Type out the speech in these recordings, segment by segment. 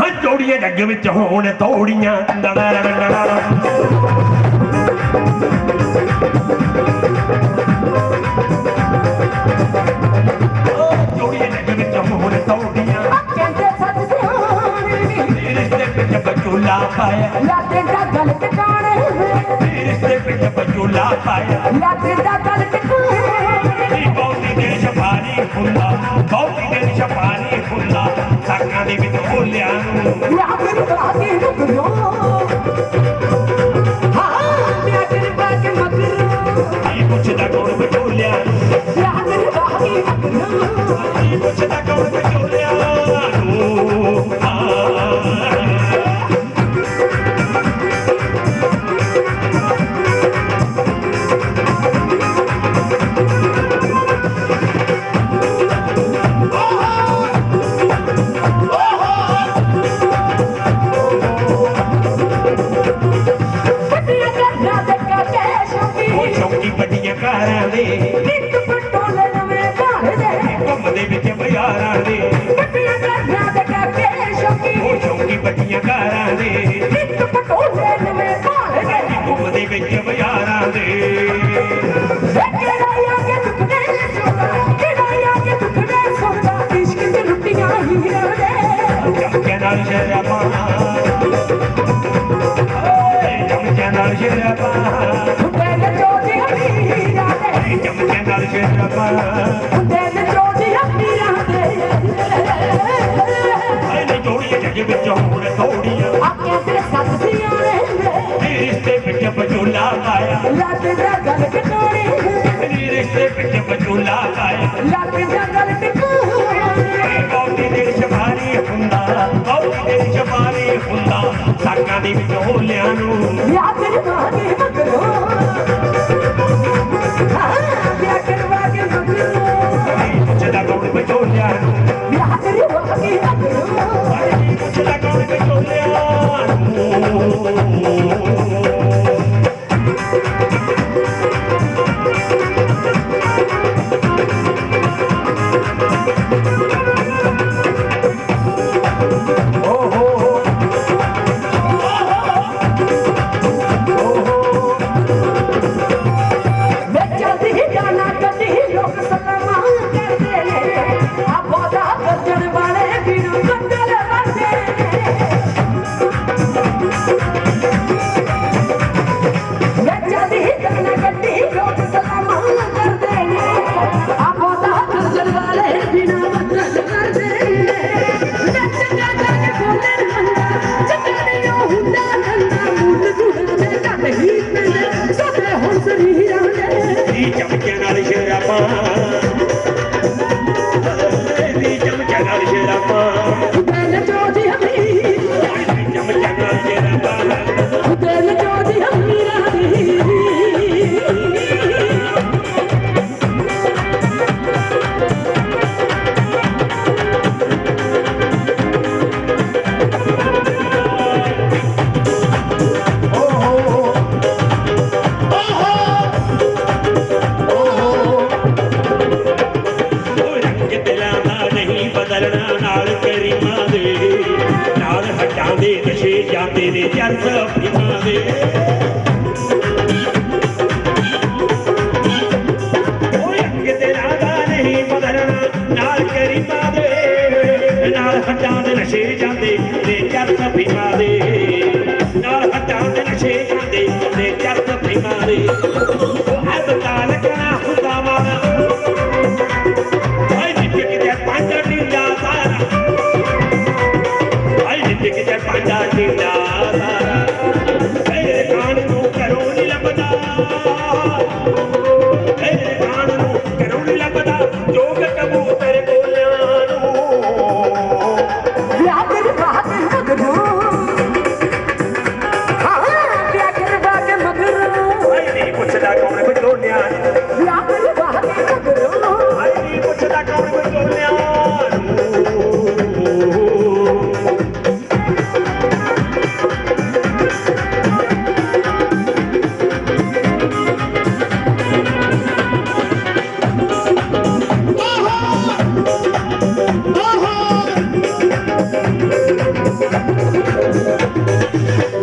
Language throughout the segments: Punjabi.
ਹਾਂ ਜੋੜੀਆਂ ਡੱਗ ਵਿੱਚ ਹੋਣ ਤੋੜੀਆਂ। ਡੜਾ ਡੜਾ Latin. ਲੱਗ ਜਾ ਗੱਲ ਕਟੋਰੀ ਮੇਰੀ ਰਿਸ਼ਤੇ ਵਿੱਚ ਬਚੂਲਾ ਲਾਏ ਲੱਗ ਜਾ ਗੱਲ ਕਟੋਰੀ ਕੌਡੀ ਦੇ ਸ਼ਮਾਰੀ ਹੁੰਦਾ ਕੌਡੀ ਦੇ ਸ਼ਮਾਰੀ ਹੁੰਦਾ ਸਾਕਾਂ ਦੇ ਵਿੱਚੋਂ ਲਿਆਂ ਨੂੰ ਯਾਦ ਨਹੀਂ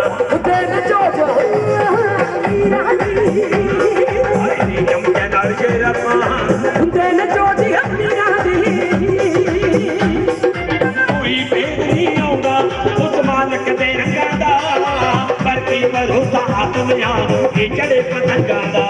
ਤੇਨ ਚੋ ਜਹ ਮੀਰਾ ਨੀ ਹਰਿ ਪਰ ਕੀ ਮਰੋਦਾ ਆਤਮਿਆ ਕਿ ਚੜੇ ਪਤੰਗਾ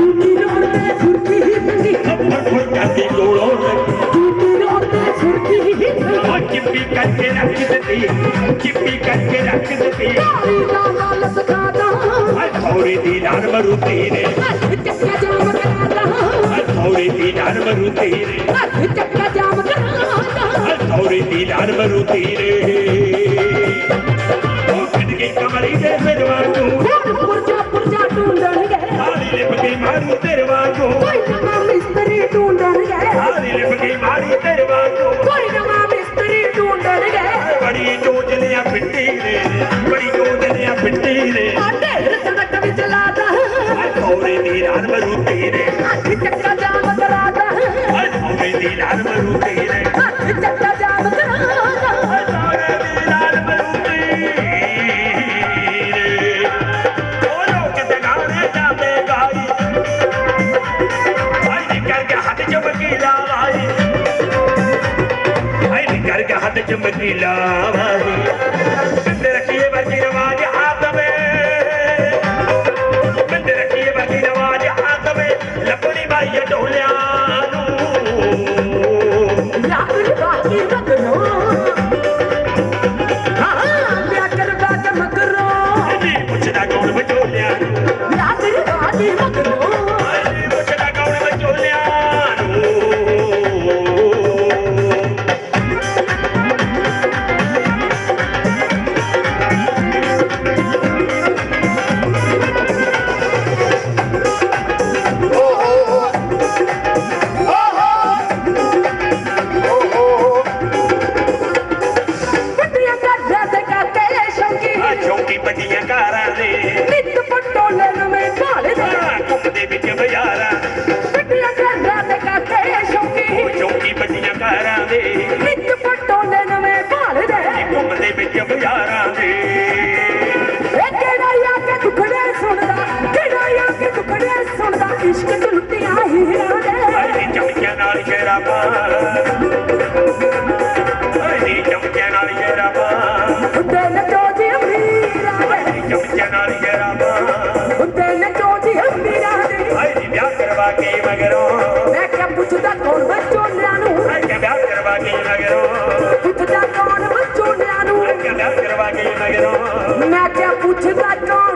ਚਿੱਪੀ ਕਰਕੇ ਰੱਖ ਦਿੱਤੀ ਚਿੱਪੀ ਕਰਕੇ ਰੱਖ ਦਿੱਤੀ। ਨਾਲ ਸਿਖਾਦਾ ਹਾਏ ਥੋੜੀ ਦੀ ਨਾਲ ਮਰੂਤੀ ਨੇ। ਚੱਕਾ ਜਾਮ ਕਰਾਦਾ। ਹਾਏ ਥੋੜੀ ਦੀ ਨਾਲ ਮਰੂਤੀ ਨੇ। ਚੱਕਾ ਜਾਮ ਕਰਾਦਾ। ਹਾਏ ਥੋੜੀ ਦੀ ਨਾਲ ਮਰੂਤੀ ਨੇ। ਸ਼ਿਕਾਰਾਂ ਦੇ। ਵਿੱਚ ਪਟੋਲੇ ਨਵੇਂ ਭਾਲਦੇ ਘੁੰਮਦੇ ਵਿੱਚ ਬਾਜ਼ਾਰਾਂ ਦੇ। ਇਹ ਕਿਹੜਾ ਯਾਰ ਕੇ ਦੁਖੜੇ ਸੁਣਦਾ ਕਿਹੜਾ ਯਾਰ ਕੇ ਦੁਖੜੇ ਸੁਣਦਾ ਇਸ਼ਕ ਚ ਲੁੱਟਿਆ ਹੀਰਾ ਦੇ। ਚਮਕਿਆ ਨਾਲ ਸ਼ਰਾਬਾ मैं क्या पूछता कौन